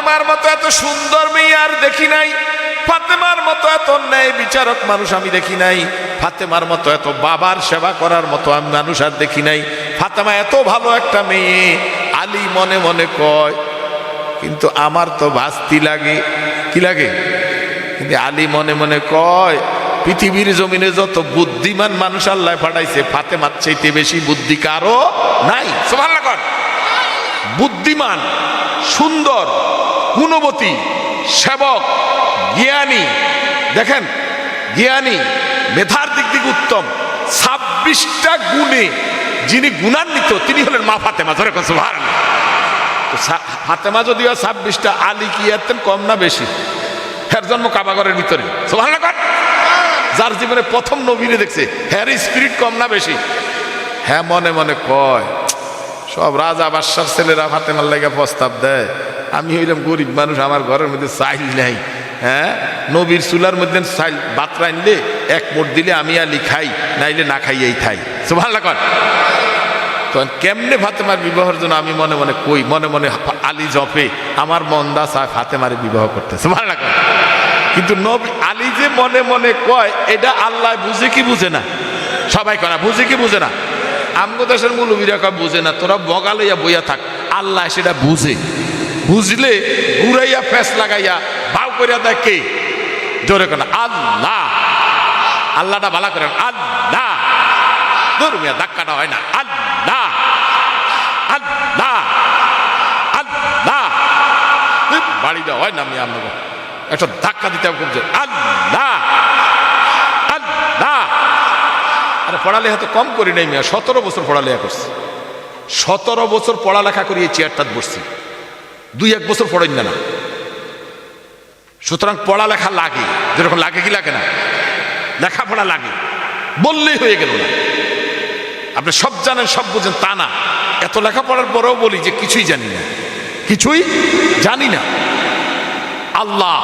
ফাতেমার মতো এত সুন্দর মেয়ে আর দেখি নাই। ফাতেমার মতো এত ন্যায় বিচারক মানুষ আমি দেখি নাই। ফাতেমার মতো এত বাবার সেবা করার মতো আমি মানুষ আর দেখি নাই। ফাতেমা এত ভালো একটা মেয়ে, আলী মনে মনে কয়, কিন্তু আমার তো বাস্তি লাগে। কি লাগে? কিন্তু আলী মনে মনে কয়, পৃথিবীর জমিনে যত বুদ্ধিমান মানুষ আল্লাহ ফাটাইছে ফাতেমার চাইতে বেশি বুদ্ধি কারও নাই। বুদ্ধিমান। সুন্দর, গুণবতী, সেবক, জ্ঞানী। দেখেন, জ্ঞানী, মেধার দিক দিক উত্তম, ছাব্বিশটা গুণে যিনি গুণান্বিত, তিনি হলেন মা ফাতেমা, ধরে কথা ভার ফাতেমা যদিও ছাব্বিশটা, আলী কি কম না বেশি? হ্যার জন্ম কাবাগরের ভিতরে। যার জীবনে প্রথম নবীরে দেখছে হ্যার স্পিরিট কম না বেশি? হ্যাঁ মনে মনে কয় সব রাজা বাদশার ছেলেরা ফাতেমার লাগে প্রস্তাব দেয়। আমি হইলাম গরিব মানুষ, আমার ঘরের মধ্যে চাইল নাই। হ্যাঁ? নবীর চুলার মধ্যে চাইল বাতরা আনলে এক মোট দিলে আমি আলি খাই, নাইলে না খাইয়েই খাই সে ভালো কর তখন কেমনে ফাতেমার বিবাহের জন্য আমি মনে মনে কই, মনে মনে আলী জপে, আমার মন্দা চা ফাতেমারে বিবাহ করতেছে ভালো লাগে কিন্তু নবী, আলী যে মনে মনে কয়, এটা আল্লাহ বুঝে কি বুঝে না? সবাই করা বুঝে কি বুঝে না? আমগো দেশের মুলুবিরা কয়, বুঝে না, তোরা বগা লইয়া বইয়া থাক। আল্লাহ সেটা বুঝে। বুঝলে ঘুরাইয়া, ফেস লাগাইয়া ভাও করিয়া দেয় কে? জোরে কেন, আল্লাহ। আল্লাহটা ভালো করেন আল্লাহ। দূর মিয়া, ধাক্কাটা হয় না, আল্লাহ। আল্লাহ। আল্লাহ। বাড়িটা হয় না মিয়া আপনাকে একটা ধাক্কা দিতে খুব আল্লাহ। আরে পড়ালেখা তো কম করি নাই মিয়া, সতেরো বছর পড়ালেখা করছি। সতেরো বছর পড়ালেখা করি এই চেয়ারটাত বসছি। দুই এক বছর পড়েন না। সুতরাং পড়ালেখা লাগে, যেরকম লাগে কি লাগে না? লেখাপড়া লাগে, বললেই হয়ে গেল না। আপনি সব জানেন, সব বুঝেন, তা না। এত লেখাপড়ার পরেও বলি যে কিছুই জানি না। কিছুই জানি না। আল্লাহ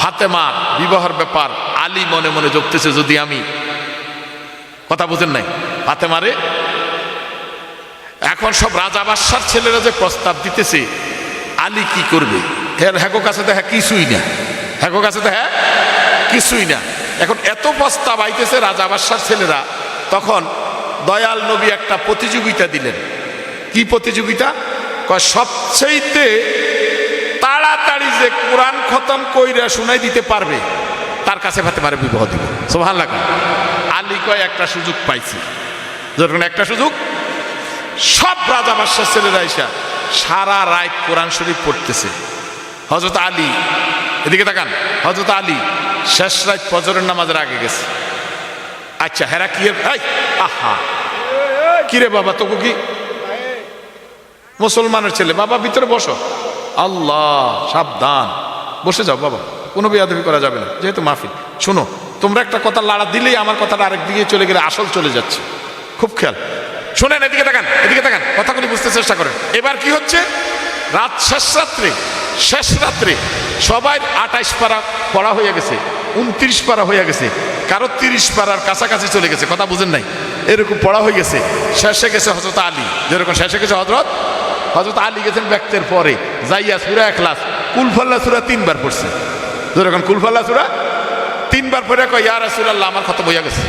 ফাতেমা, বিবাহের ব্যাপার আলী মনে মনে জপতেছে যদি আমি। কথা বুঝেন নাই? হাতে মারে এখন সব রাজা বাদশার ছেলেরা যে প্রস্তাব দিতেছে, আলী কি করবে? হ্যাঁ হ্যাকো কাছে তো হ্যাঁ কিছুই না। হ্যাকো কাছে তো হ্যাঁ কিছুই না। এখন এত প্রস্তাব আইতেছে রাজা বাদশার ছেলেরা, তখন দয়াল নবী একটা প্রতিযোগিতা দিলেন। কি প্রতিযোগিতা? সবচেয়েতে তাড়াতাড়ি যে কোরআন খতম কইরা শুনাই দিতে পারবে তার কাছে ফাতেমারে বিবাহ দিব। সোহান লাগা আলী কয়, একটা সুযোগ পাইছি। যখন একটা সুযোগ? সব রাজা বাদশার ছেলেরা এসা সারা রাত কোরআন শরীফ পড়তেছে। হজরত আলী, এদিকে তাকান। হজরত আলী, শেষ রাত ফজরের নামাজের আগে গেছে। আচ্ছা হেরা কি আহা। কিরে বাবা, তোকে কি? মুসলমানের ছেলে। বাবা, ভিতরে বসো। আল্লাহ, সাবধান। বসে যাও বাবা। কোনো বেয়াদবি করা যাবে না, যেহেতু মাহফিল। শোনো, তোমরা একটা কথা লাড়া দিলেই আমার কথাটা আরেক দিকে চলে গেলে আসল চলে যাচ্ছে। খুব খেয়াল। শোনেন, এদিকে তাকান এদিকে তাকান, কথাগুলি বুঝতে চেষ্টা করেন। এবার কি হচ্ছে? রাত শেষ রাত্রে শেষ রাত্রে, সবাই আঠাইশ পারা পড়া হয়ে গেছে, উনত্রিশ পারা হয়ে গেছে, কারও তিরিশ পারার কাছাকাছি চলে গেছে, কথা বুঝেন নাই। এরকম পড়া হয়ে গেছে, শেষে গেছে হজরত আলী। যেরকম শেষে গেছে হজরত হজরত আলী গেছেন ব্যক্তের পরে, যাইয়া সুরা একলাস কুলফল্লা সুরা তিনবার পড়ছে। যেরকম কুলফল্লা সুরা? তিনবার পরে কয় ইয়া রাসূলুল্লাহ আমার খতম হইয়া গেছে।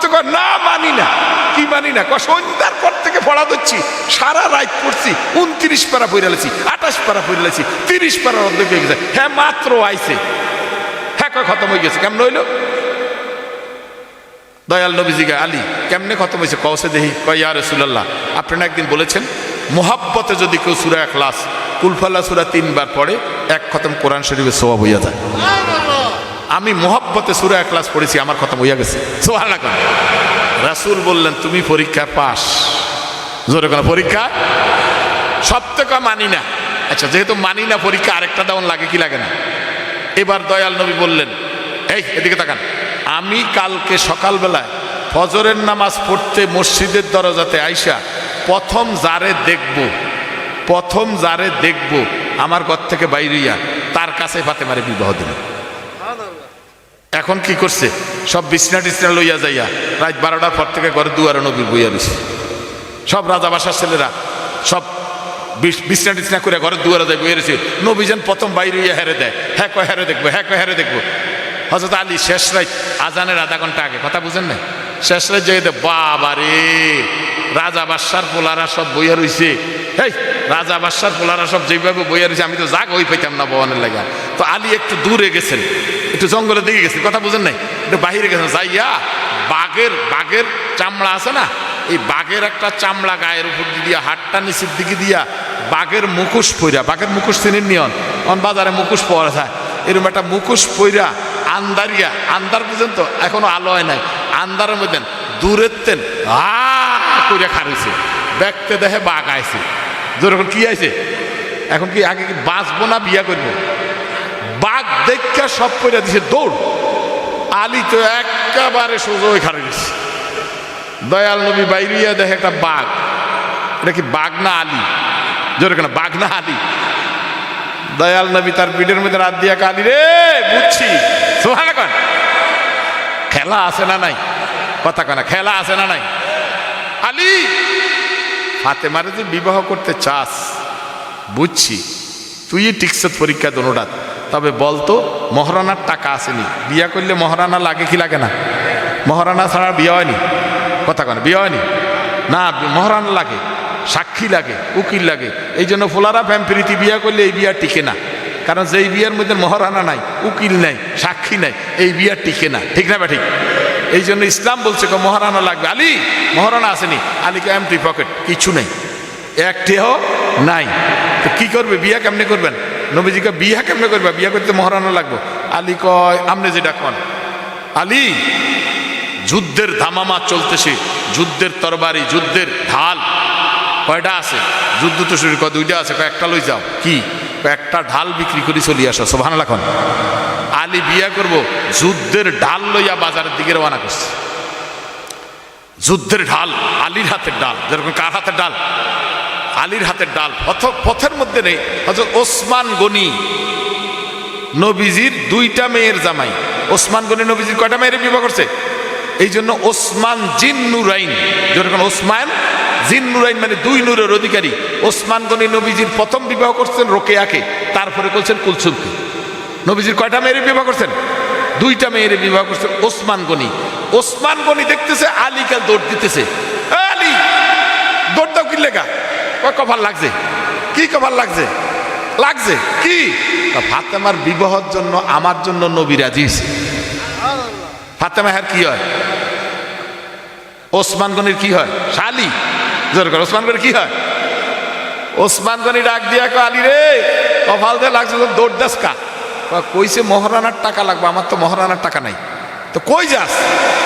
তো কয়, না মানি না। কি মানি না? কয়, সন্ধ্যার পর থেকে পড়া দিচ্ছি সারা রাত পড়ছি উনত্রিশ পারা পড়ে লেছি আঠাশ পারা পড়ে লেছি তিরিশ পারা অর্ধেক হয়ে গেছে। হ্যাঁ মাত্র আইছে। হ্যাঁ কয় খতম হয়ে গেছে কেমন হইল? দয়াল নবীজিকে আলী কেমনে খতম হয়েছে? কৌসে দেহি কয় ইয়া রসুল্লাহ আপনি না একদিন বলেছেন মোহাব্বতে যদি কেউ সুরা লাস কুলফাল্লা সুরা তিনবার পড়ে এক খতম কোরআন শরীফের সোয়াব হইয়া যায়। আমি মোহাব্বতে সুরা ক্লাস পড়েছি, আমার খতম হইয়া গেছে। সোহান রাসুল বললেন, তুমি পরীক্ষা পাস। জোরে কোনো, পরীক্ষা? সব থেকে মানি না। আচ্ছা যেহেতু মানি না, পরীক্ষা আরেকটা দেওয়ান লাগে, কি লাগে না? এবার দয়াল নবী বললেন, এই, এদিকে তাকান। আমি কালকে সকালবেলায় ফজরের নামাজ পড়তে মসজিদের দরজাতে আইসা প্রথম যারে দেখব প্রথম যারে দেখব, আমার ঘর থেকে বাইরিয়া তার কাছে ফাতে মারে বিবাহ দিল। এখন কি করছে? সব বিছনা টিছনা লইয়া যাইয়া, রাত বারোটার পর থেকে ঘরে দুয়ারে নবীর বইয়া রয়েছে সব রাজা বাসার ছেলেরা সব বিছ- বিছনা টিছনা করে ঘরের দুয়ারে যাই বইয়ে রয়েছে নবীজান প্রথম বাইরে ইয়ে হেরে দেয় হ্যাঁ কয় হেরে দেখব হ্যাঁ কয় হেরে দেখব। হজরত আলী শেষ রাত, আজানের আধা ঘণ্টা আগে, কথা বুঝেন না শেষ রাত যাই বাবা রে রাজা বাদশার পোলারা সব বইয়া রইছে। হেই, রাজা বাদশার পোলারা সব যেভাবে বইয়া রয়েছে আমি তো জাগ ওই পাইতাম না ভবনের লাগা। তো আলী একটু দূরে গেছেন, একটু জঙ্গলের দিকে গেছেন, কথা বুঝেন নাই? একটু বাহিরে গেছেন, যাইয়া বাঘের বাঘের চামড়া আছে না? এই বাঘের একটা চামড়া গায়ের উপর দিয়া হাটটা নিচের দিকে দিয়া বাঘের মুখোশ পইরা, বাঘের মুখোশ চিনেন নিয়ন? অন বাজারে মুখোশ পাওয়া যায়। এরকম একটা মুখোশ পইরা আন্দারিয়া আন্দার পর্যন্ত এখনও আলো হয় নাই। আন্দারের মধ্যে দূরের তেন আ করে খারিছে দেখতে দেখে বাঘ আইছে। যেরকম কি আইছে? এখন কি আগে কি বাঁচবো না বিয়া করব? বাঘ দেখা সব করে দিছে, দৌড়। আলী তো একেবারে সোজা ওই খারে গেছে দয়াল নবী বাইরিয়া দেখে একটা বাঘ। এটা কি বাঘ না আলী? জোরে কেন বাঘ না আলী? দয়াল নবী তার পিঠের মধ্যে রাত দিয়া কালি রে, বুঝছি। সোহান খেলা আছে না নাই? কথা কনা খেলা আছে না নাই? আলী। ফাতেমারে যে বিবাহ করতে চাস, বুঝছি তুই টিকসত পরীক্ষা দোনোটাত তবে বলতো, মহারানার টাকা আসেনি। বিয়া করলে মহারানা লাগে কি লাগে না? মহারানা ছাড়া বিয়ে হয়নি। কথা কেন বিয়ে হয়নি? না, মহারানা লাগে, সাক্ষী লাগে, উকিল লাগে। এই জন্য ফোলারা ফ্যাম্পিরিতি বিয়া করলে এই বিয়া টিকে না। কারণ যেই বিয়ার মধ্যে মহারানা নাই, উকিল নাই, সাক্ষী নাই, এই বিয়া টিকে না। ঠিক না বা ঠিক এই জন্য ইসলাম বলছে কো, মহারানা লাগবে। আলী, মহারানা আসেনি। আলীকে এমটি পকেট কিছু নেই। একটিও নাই। তো কি করবে? বিয়া কেমনে করবেন? নবীজিকে বিয়া কেমনে করবে? বিয়া করতে মহারানা লাগবো। আলী কয়, আমনে যেটা কন। আলী, যুদ্ধের ধামামা চলতেছে। যুদ্ধের তরবারি, যুদ্ধের ঢাল। কয়টা আছে? যুদ্ধ তো শুরু কয় দুইটা আছে। কয়, একটা লই যাও। কি? একটা ঢাল বিক্রি করে চলে আসো সোভান লাখন আলী বিয়া করব, যুদ্ধের ঢাল লইয়া বাজারের দিকে রওনা করছে। যুদ্ধের ঢাল, আলীর হাতের ডাল যেরকম কার হাতের ডাল আলীর হাতের ডাল পথ পথের মধ্যে নেই। হয়তো ওসমান গনি, নবীজির দুইটা মেয়ের জামাই। ওসমান গনি, নবীজির কয়টা মেয়ের বিবাহ করছে? এই জন্য ওসমান জিন নুরাইন, যেরকম ওসমান জিন নুরাইন মানে দুই নূরের অধিকারী। ওসমান গনি নবীজির প্রথম বিবাহ করছেন রোকেয়াকে, তারপরে করছেন কুলসুমকে। নবীজির কয়টা মেয়ের বিবাহ করছেন? দুইটা মেয়ের বিবাহ করছেন ওসমান গনি। ওসমান গনি দেখতেছে, আলীকে দৌড় দিতেছে। "এ আলী, দৌড় দাও কি লেখা কপাল লাগছে? কি কপাল লাগছে? লাগছে? কি? ফাতেমার বিবাহর জন্য, আমার জন্য নবী রাজি। ফাতেমা হ্যার কি হয়? ওসমান গনির কি হয়? শালি। জোর করে, ওসমান গনির কি হয়? ওসমান গনি ডাক দিয়া কয়, আলী রে, কপাল দিয়ে লাগছে দৌড় দাস কা? কইছে মহারানার টাকা লাগবে, আমার তো মহারানার টাকা নাই। তো কই যাস?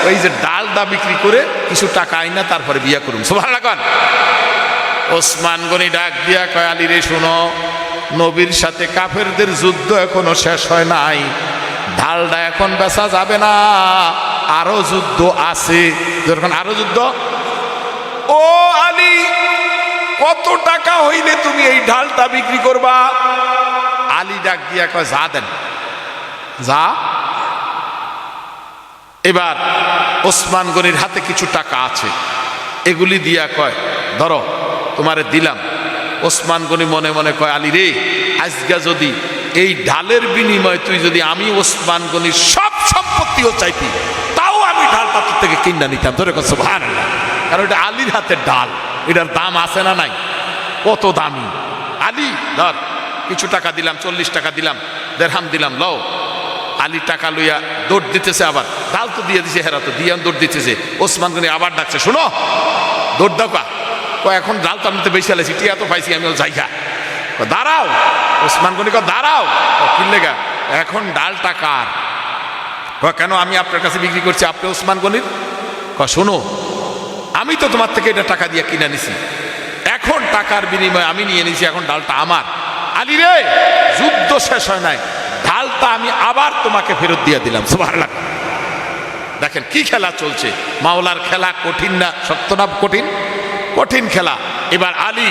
ওই যে ডাল দা বিক্রি করে কিছু টাকা আইনা তারপরে বিয়া করুন সোভান লাগান ওসমান গনি ডাক দিয়া কয়, আলী রে, শোনো, নবীর সাথে কাফেরদের যুদ্ধ এখনও শেষ হয় নাই। ঢালটা এখন বেচা যাবে না, আরও যুদ্ধ আছে। যখন আরও যুদ্ধ? ও আলী, কত টাকা হইলে তুমি এই ঢালটা বিক্রি করবা? আলী ডাক দিয়া কয়, যা দেন। যা? এবার ওসমান গনির হাতে কিছু টাকা আছে। এগুলি দিয়া কয়, ধরো, তোমারে দিলাম। ওসমান গনি মনে মনে কয়, আলী রে আজকে যদি এই ঢালের বিনিময়ে তুই যদি আমি ওসমান গনির সব সম্পত্তিও চাইতি, তাও আমি ঢালটা থেকে কিনা নিতাম। ধরে কত ভান কারণ এটা আলীর হাতের ডাল। এটার দাম আছে না নাই? কত দামি? আলী, ধর, কিছু টাকা দিলাম, চল্লিশ টাকা দিলাম, দেড়হাম দিলাম, লও। আলী টাকা লইয়া দৌড় দিতেছে আবার। ডাল তো দিয়ে দিছে, হেরা তো দিয়ে দৌড় দিতেছে। ওসমান গনি আবার ডাকছে, শোনো, দৌড় দাও কা। কয়, এখন ডাল তো আমি তো বেশি আলেছি, টিয়া তো পাইছি আমি জায়গা দাঁড়াও। ওসমান গনি কয়, দাঁড়াও। কিনলে গা এখন ডাল টাকার কয়, কেন আমি আপনার কাছে বিক্রি করছি, আপনি ওসমান গনির? কয়, শোনো আমি তো তোমার থেকে এটা টাকা দিয়ে কিনে নিছি। এখন টাকার বিনিময়ে আমি নিয়ে নিছি, এখন ডালটা আমার। আলী রে, যুদ্ধ শেষ হয় নাই। ঢালটা আমি আবার তোমাকে ফেরত দিয়ে দিলাম, সুবহানাল্লাহ। দেখেন কি খেলা চলছে। মাওলার খেলা কঠিন না সত্য না, কঠিন? কঠিন খেলা। এবার আলী,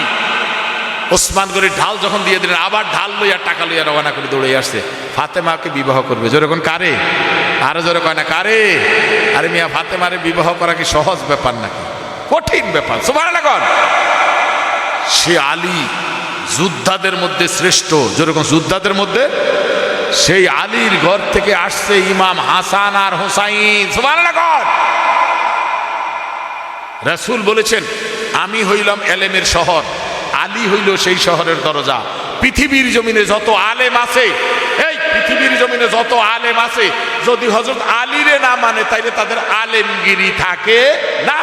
ওসমান গরির ঢাল যখন দিয়ে দিলেন, আবার ঢাল লইয়া টাকা লইয়া রওনা করে দৌড়ে আসছে। ফাতেমাকে বিবাহ করবে। যেরকম কারে? আরও জোরে কয় না, কারে? আরে মিয়া, ফাতেমারে বিবাহ করা কি সহজ ব্যাপার নাকি? কঠিন ব্যাপার। কর সে আলী যোদ্ধাদের মধ্যে শ্রেষ্ঠ। যেরকম যোদ্ধাদের মধ্যে সেই আলীর ঘর থেকে আসছে ইমাম হাসান আর হোসাইন। কর। রাসূল বলেছেন, আমি হইলাম এলেমের শহর, আলী হইল সেই শহরের দরজা। পৃথিবীর জমিনে যত আলেম আছে, এই পৃথিবীর জমিনে যত আলেম আছে, যদি হজরত আলীরে না মানে তাইলে তাদের আলেমগিরি থাকে না।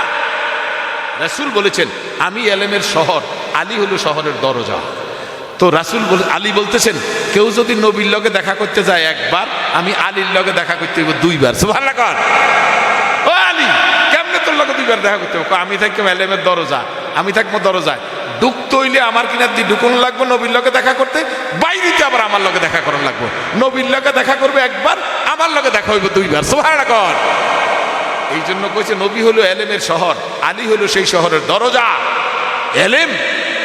রাসূল বলেছেন, আমি এলেমের শহর, আলী হলো শহরের দরজা। তো রাসূল আলী বলতেছেন, কেউ যদি নবীর লগে দেখা করতে যায় একবার, আমি আলীর লগে দেখা করতে হইব দুইবার। সুবহানাল্লাহ কর ও আলী, কেমনে তোর লগে দুইবার দেখা করতে হবে? আমি থাকব এলেমের দরজা, আমি থাকব দরজায়। ঢুকতে হইলে আমার কিনা দিয়ে ঢুকুন লাগবো নবীর লগে দেখা করতে বাইরেতে আবার আমার লগে দেখা করার লাগবো। নবীর লগে দেখা করবে একবার, আমার লগে দেখা হইব দুইবার। সুবহানাল্লাহ কর এই জন্য কইছে, নবী হলো এলেমের শহর, আলী হলো সেই শহরের দরজা। এলেম,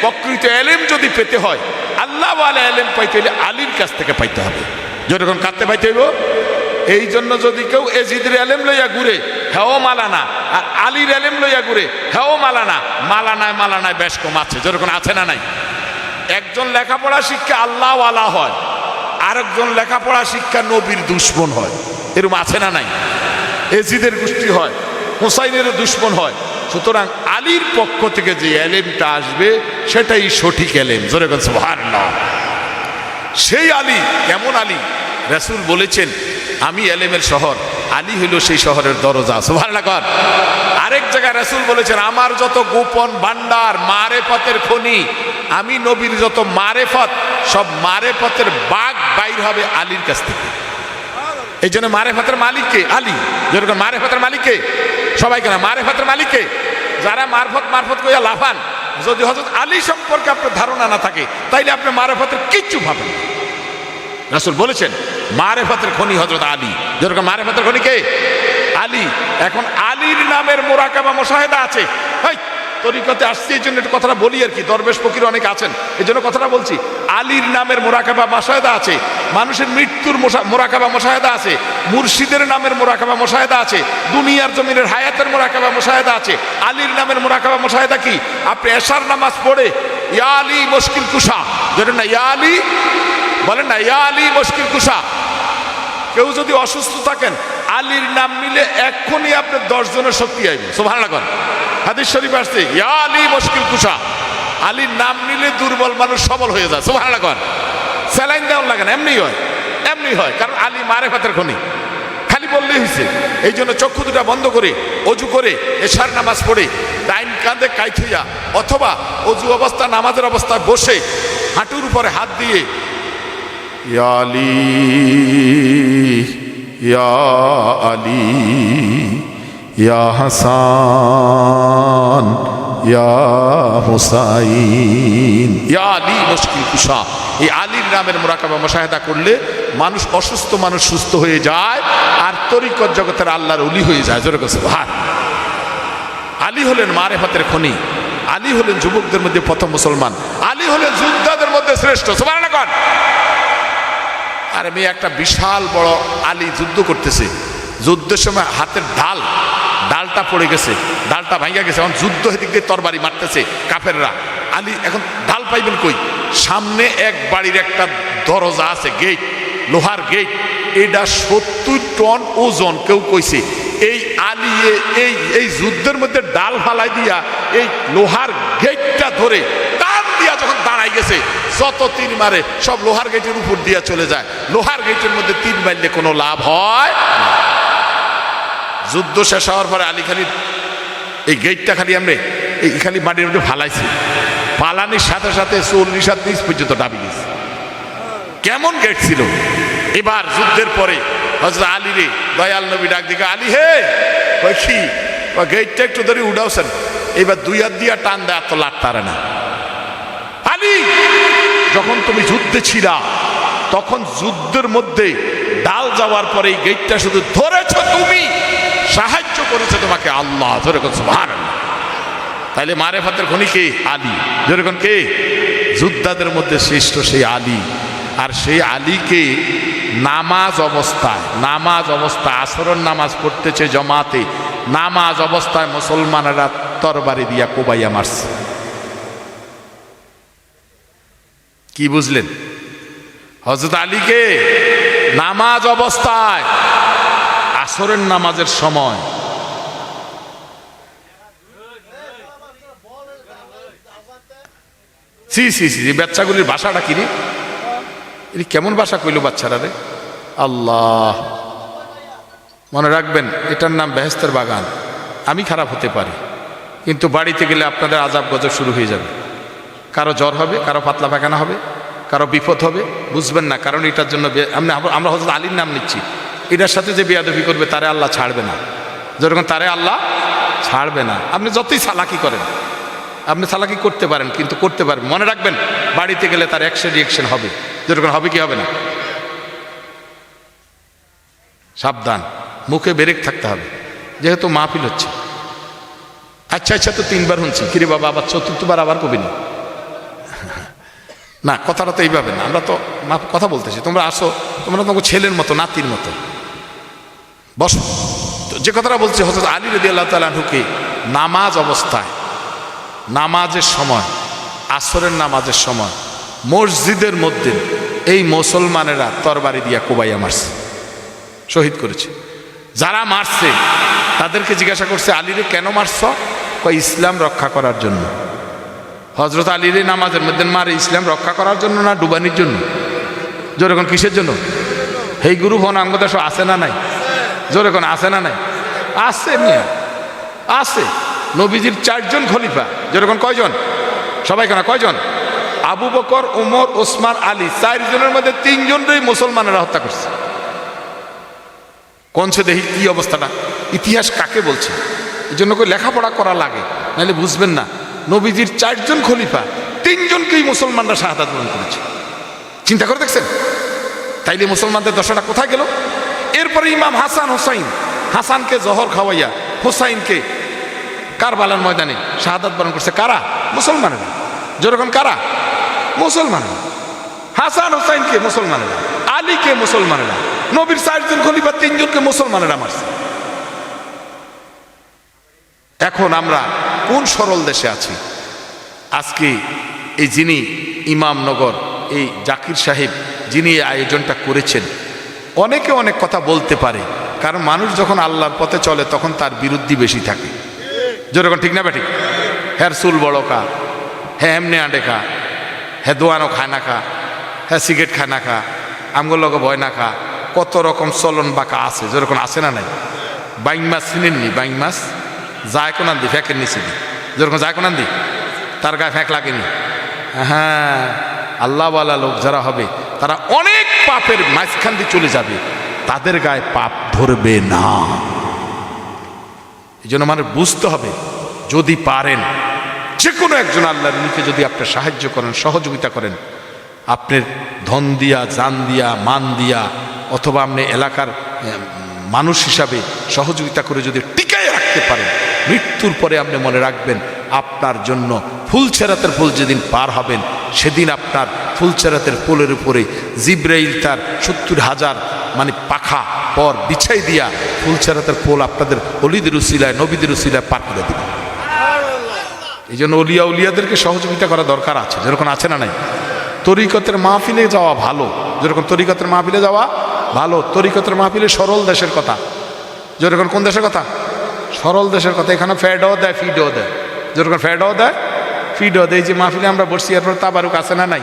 প্রকৃত এলেম যদি পেতে হয়, আল্লাহ ওয়ালা এলেম পাইতে হলে আলীর কাছ থেকে পাইতে হবে। যেরকম কাঁদতে পাইতে হইব। এই জন্য যদি কেউ এজিদের এলেম লইয়া ঘুরে, হেও মালানা, আর আলীর এলেম লইয়া ঘুরে, হেও মালানা, মালানায় মালানায় বেশ কম আছে, যেরকম আছে না নাই? একজন লেখাপড়া শিক্ষা আল্লাহ ওয়ালা হয়, আরেকজন লেখাপড়া শিক্ষা নবীর দুশ্মন হয়, এরকম আছে না নাই? এজিদের গোষ্ঠী হয় হুসাইনেরও দুশ্মন হয়। সুতরাং আলীর পক্ষ থেকে যে এলেমটা আসবে, সেটাই সঠিক এলেম। জোরে বলছে ভার না সেই আলী, কেমন আলী? রাসূল বলেছেন, আমি এলেমের শহর, আলী হইল সেই শহরের দরজা। সুভার কর। আরেক জায়গায় রাসূল বলেছেন, আমার যত গোপন ভান্ডার মারেফতের খনি, আমি নবীর যত মারেফত, সব মারেফতের বাঘ বাইর হবে আলীর কাছ থেকে। এই জন্য মারেফতের মালিককে, আলী, যেরকম মারেফতের মালিককে, সবাইকে না, মারেফতের মালিককে, যারা মারফত মারফত কইয়া লাফান, যদি হজরত আলী সম্পর্কে আপনার ধারণা না থাকে, তাইলে আপনি মারেফতের কিচ্ছু ভাবেন। রাসূল বলেছেন, মারেফতের খনি হজরত আলী। যেরকম মারেফতের খনি কে? আলী। এখন আলীর নামের মোরাকাবা মোশাহেদা আছে। তরিকতে আসছি এই জন্য একটু কথাটা বলি আর কি, দরবেশ ফকির অনেক আছেন এই জন্য কথাটা বলছি। আলীর নামের মোরাকাবা মোশাহেদা আছে, মানুষের মৃত্যুর মোরাকাবা মোশাহেদা আছে, মুর্শিদের নামের মোরাকাবা মোশাহেদা আছে, দুনিয়ার জমিনের হায়াতের মোরাকাবা মোশাহেদা আছে, আলীর নামের মোরাকাবা মোশাহেদা কি? আপনি এশার নামাজ পড়ে, ইয়া আলী মুশকিল কুশা যেটা না, ইয়া আলী? বলেন না, ইয়া আলী মুশকিল কুশা। কেউ যদি অসুস্থ থাকেন, আলীর নাম নিলে এক্ষুনি আপনার দশ জনের শক্তি আইবে সোভান লাগান হাদিস শরীফ আসছে, ইয়া আলী মুশকিল কুশা। আলীর নাম নিলে দুর্বল মানুষ সবল হয়ে যায় সোভান লাগান স্যালাইন দেওয়ার লাগে না এমনি হয় এমনি হয়, কারণ আলী মারে ফাতের খনি। খালি বললেই হয়েছে, এই জন্য চক্ষু দুটা বন্ধ করে, অজু করে, এশার নামাজ পড়ে, ডাইন কাঁধে কাই থইয়া অথবা অজু অবস্থা, নামাজের অবস্থায় বসে, হাঁটুর উপরে হাত দিয়ে, ইয়া আলী ইয়া আলী, ইয়া হাসান ইয়া হুসাইন। ইয়া আলী মুশকিল কুশা। এই করলে মানুষ অসুস্থ মানুষ সুস্থ হয়ে যায় আর তরিকত জগতের আল্লাহর অলি হয়ে যায়। জোরে আলী হলেন মারেফাতের খনি। আলী হলেন যুবকদের মধ্যে প্রথম মুসলমান। আলী হলেন যোদ্ধাদের মধ্যে শ্রেষ্ঠ। সমান কর আর মেয়ে, একটা বিশাল বড় আলী যুদ্ধ করতেছে। যুদ্ধের সময় হাতের ঢাল ডালটা পড়ে গেছে, ডালটা ভাঙ্গা গেছে, এখন যুদ্ধ হেদিক দিয়ে তরবারি মারতেছে কাফেররা। আলী, এখন ঢাল পাইবেন কই? সামনে এক বাড়ির একটা দরজা আছে গেট লোহার গেট এটা সত্তর টন ওজন, কেউ কইছে। এই আলিয়ে এই এই যুদ্ধের মধ্যে ডাল ফালাই দিয়া এই লোহার গেটটা ধরে টান দিয়া যখন দাঁড়াই গেছে, যত তিন মারে, সব লোহার গেটের উপর দিয়া চলে যায়। লোহার গেটের মধ্যে তিন মারলে কোনো লাভ হয়। যুদ্ধ শেষ হওয়ার পরে আলী খালি এই গেটটা খালি আমরা এই খালি মাটির মধ্যে ফালাইছি। পালানির সাথে সাথে চল্লিশ হাত নিচ পর্যন্ত ডাবি দিয়েছে। কেমন গেট ছিল? এবার যুদ্ধের পরে হজরত আলী রে দয়াল নবী ডাক দিকে, আলী হে! কি? গেটটা একটু ধরে উঠাওছেন এবার দুই হাত দিয়া টান দেয় এত লাট তারে না। আলী, যখন তুমি যুদ্ধে ছিলা, তখন যুদ্ধের মধ্যে ডাল যাওয়ার পরে এই গেটটা শুধু ধরেছ তুমি। সাহায্য করেছে তোমাকে আল্লাহ। করছ ভার তাইলে মারে ফাতের খনি কে? আলী। যেরকম কে? যোদ্ধাদের মধ্যে শ্রেষ্ঠ সেই আলী। আর সেই আলীকে নামাজ অবস্থায়, নামাজ অবস্থা আসরণ নামাজ পড়তেছে জমাতে, নামাজ অবস্থায় মুসলমানেরা তরবারি দিয়া কোবাইয়া মারছে। কি বুঝলেন? হজরত আলীকে নামাজ অবস্থায় আসরের নামাজের সময়। সি সি সি বাচ্চাগুলির ভাষাটা কি রে? এটি কেমন ভাষা কইল বাচ্চারা রে? আল্লাহ। মনে রাখবেন, এটার নাম বেহেস্তের বাগান। আমি খারাপ হতে পারি, কিন্তু বাড়িতে গেলে আপনাদের আজাব গজব শুরু হয়ে যাবে। কারও জ্বর হবে, কারও পাতলা পায়খানা হবে, কারও বিপদ হবে, বুঝবেন না, কারণ এটার জন্য আমরা আমরা হজরত আলীর নাম নিচ্ছি। এটার সাথে যে বেয়াদবি করবে, তারে আল্লাহ ছাড়বে না। যেরকম তারে আল্লাহ ছাড়বে না। আপনি যতই সালাকি করেন, আপনি সালাকি করতে পারেন, কিন্তু করতে পারেন। মনে রাখবেন, বাড়িতে গেলে তার অ্যাকশন রিয়েকশন হবে। যেরকম হবে কি হবে না? সাবধান। মুখে বেরেক থাকতে হবে। যেহেতু মাহফিল হচ্ছে। আচ্ছা আচ্ছা তো তিনবার শুনছি। কিরে বাবা, আবার চতুর্থবার আবার কবি না? না, কথাটা তো এইভাবে না। আমরা তো মা- কথা বলতেছি। তোমরা আসো, তোমরা তোমাকে ছেলের মতো, নাতির মতো। বসো। যে কথাটা বলছি হজরত আলী রদি আল্লাহ তালুকে নামাজ অবস্থায়, নামাজের সময়, আসরের নামাজের সময়, মসজিদের মধ্যে এই মুসলমানেরা তরবারি দিয়া কোবাইয়া মারছে, শহীদ করেছে। যারা মারছে, তাদেরকে জিজ্ঞাসা করছে, আলীরে কেন মারছ? কয়, ইসলাম রক্ষা করার জন্য। হজরত আলীরে নামাজের মধ্যে মারে, ইসলাম রক্ষা করার জন্য না, ডুবানির জন্য? যেরকম কিসের জন্য? এই গুরু ভন আঙ্গদেশ আছে না নাই? যেরকম আছে না নাই? আছে মিয়া, আছে। নবীজির চারজন খলিফা। যেরকম কয়জন? সবাই কেন, কয়জন? আবু বকর, উমর, ওসমান, আলী, চারজনের মধ্যে তিনজনই মুসলমানেরা হত্যা করছে। কোনছে দেখি কি অবস্থাটা? ইতিহাস কাকে বলছে? এই জন্য করে লেখাপড়া করা লাগে, নাহলে বুঝবেন না। নবীজির চারজন খলিফা, তিনজনকেই মুসলমানরা শাহাদাত গ্রহণ করেছে। চিন্তা করে দেখছেন? তাইলে মুসলমানদের দশাটা কোথায় গেল? এরপরে ইমাম হাসান হোসাইন, হাসানকে জহর খাওয়াইয়া হোসাইনকে কারবালার ময়দানে শাহাদাত বরণ করছে। কারা? মুসলমানেরা। যেরকম কারা? মুসলমানেরা। হাসান হোসাইনকে মুসলমানেরা। আলীকে মুসলমানেরা। নবীর চারজন খলিফা তিনজনকে মুসলমানেরা মারছে। এখন আমরা কোন সরল দেশে আছি? আজকে এই যিনি ইমামনগর, এই জাকির সাহেব, যিনি এই আয়োজনটা করেছেন অনেকে অনেক কথা বলতে পারে, কারণ মানুষ যখন আল্লাহর পথে চলে তখন তার বিরুদ্ধে বেশি থাকে। যেরকম ঠিক না বেঠিক হ্যার চুল বড় কা হ্যাঁ এমনি আঁটে খা হ্যাঁ দোয়ানো খায় না খা হ্যাঁ সিগারেট খায় না খা আমগুলো ভয় না খা, কত রকম চলন বাঁকা আছে যেরকম আছে না নাই? বাইং মাছ চিনেননি বাইং মাছ? যায় কোন দি ফ্যাঁকের নিচে দি। যেরকম যায় কোন দি তার গায়ে ফ্যাঁক লাগেনি? হ্যাঁ আল্লাহওয়ালা লোক যারা হবে তারা অনেক পাপের মাঝখান দিয়ে চলে যাবে। তাদের গায়ে পাপ ধরবে না। এই জন্য মানে বুঝতে হবে, যদি পারেন যে কোনো একজন আল্লাহর নিকে যদি আপনি সাহায্য করেন, সহযোগিতা করেন, আপনার ধন দিয়া, জান দিয়া, মান দিয়া, অথবা আপনি এলাকার মানুষ হিসাবে সহযোগিতা করে যদি টিকায় রাখতে পারেন, মৃত্যুর পরে আপনি মনে রাখবেন, আপনার জন্য ফুলছেরাতের ফুল যেদিন পার হবেন সেদিন আপনার ফুলছেরাতের পোলের উপরে জিব্রাইল তার সত্তর হাজার মানে পাখা পর বিছাই দিয়া ফুলছেরাতের পোল আপনাদের অলিদের উসিলায় নবীদের উসিলায় পার করে দিবেন এই জন্য অলিয়া উলিয়াদেরকে সহযোগিতা করা দরকার আছে। যেরকম আছে না নাই? তরিকতের মাহফিলে যাওয়া ভালো। যেরকম তরিকতের মাহফিলে যাওয়া ভালো। তরিকতের মাহফিলে সরল দেশের কথা। যেরকম কোন দেশের কথা? সরল দেশের কথা। এখানে ফ্যাডও দেয় ফিডও দেয়। যেরকম ফ্যাডও দেয় ফিডও এই যে মাহফিলে আমরা বসছি, এরপর তাবারুক আছে না নাই?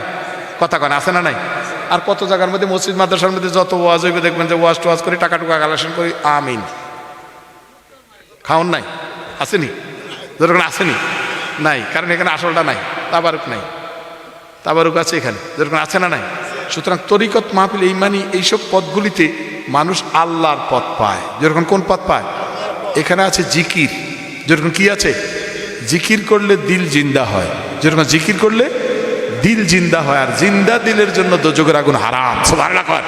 কথা কন, আছে না নাই? আর কত জায়গার মধ্যে, মসজিদ, মাদ্রাসার মধ্যে যত ওয়াজ হইবে দেখবেন যে ওয়াজ টোয়াজ করে টাকা টুকা কালেকশন করি, আমিন। খাওন নাই? আসেনি? যেরকম আসেনি? নাই, কারণ এখানে আসলটা নাই, তাবারুক নাই। তাবারুক আছে এখানে যেরকম আছে না নাই? সুতরাং তরিকত মাহফিল, এই মানি এইসব পথগুলিতে মানুষ আল্লাহর পথ পায়। যেরকম কোন পথ পায়? এখানে আছে জিকির। যেরকম কি আছে? জিকির করলে দিল জিন্দা হয়। যেরকম জিকির করলে দিল জিন্দা হয় আর জিন্দা দিলের জন্য দোজগের আগুন হারাম। সুবহানাল্লাহ কর।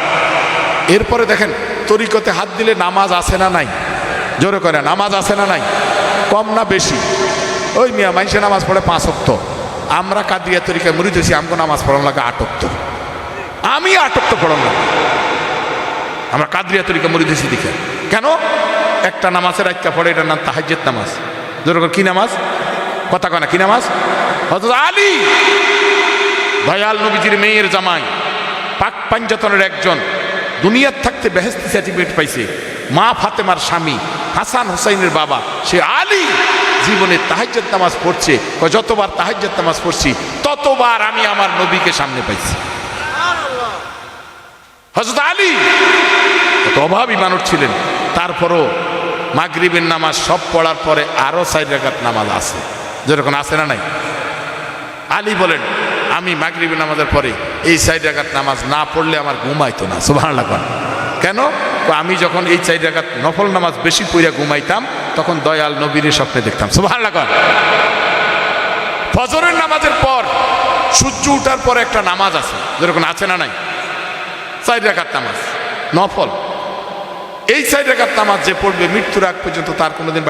এরপরে দেখেন, তরিকতে হাত দিলে নামাজ আসে না নাই? জোরে করে, নামাজ আসে না নাই? কম না বেশি? ওই মিয়া মাইসে নামাজ পড়ে পাঁচ অক্ত আমরা কাদিয়া তরিকায় মুড়ি দিয়েছি আমগো নামাজ পড়ান লাগে আট অক্ত আমি আট অক্ত পড়ান লাগে। আমরা কাদরিয়া তরিকা মুড়ি দিয়েছি দেখে কেন? একটা নামাজের আজ্ঞা পড়ে, এটার নাম তাহাজ্জেদ নামাজ। যেরকম কি নামাজ? কথা কয় না, কি নামাজ? হজরত আলী, দয়াল নবীজির মেয়ের জামাই, পাক পাঞ্জাতনের একজন, দুনিয়ার থাকতে বেহেস্তি সার্টিফিকেট পাইছে। মা ফাতেমার স্বামী, হাসান হুসাইনের বাবা, সে আলী জীবনে তাহাজ্জাত নামাজ পড়ছে। যতবার তাহাজ্জাত নামাজ পড়ছি, ততবার আমি আমার নবীকে সামনে পাইছি। হজরত আলী কত অভাবী মানুষ ছিলেন। তারপরও মাগরিবের নামাজ সব পড়ার পরে আরও চার রাকাত নামাজ আছে। যেরকম আছে না নাই? আলী বলেন, আমি মাগরিবের নামাজের পরে এই সাইড রাকাত নামাজ না পড়লে আমার ঘুমাইতো না। সুবাহ কেন। তো আমি যখন এই চার রাকাত নফল নামাজ বেশি পইরা ঘুমাইতাম, তখন দয়াল নবীর স্বপ্নে দেখতাম। সুবাহ ফজরের নামাজের পর সূর্য উঠার পর একটা নামাজ আছে। যেরকম আছে না নাই? চার রাকাত নামাজ, নফল। এই চার রাকাত নামাজ যে পড়বে, মৃত্যুর আগ পর্যন্ত তার কোনোদিন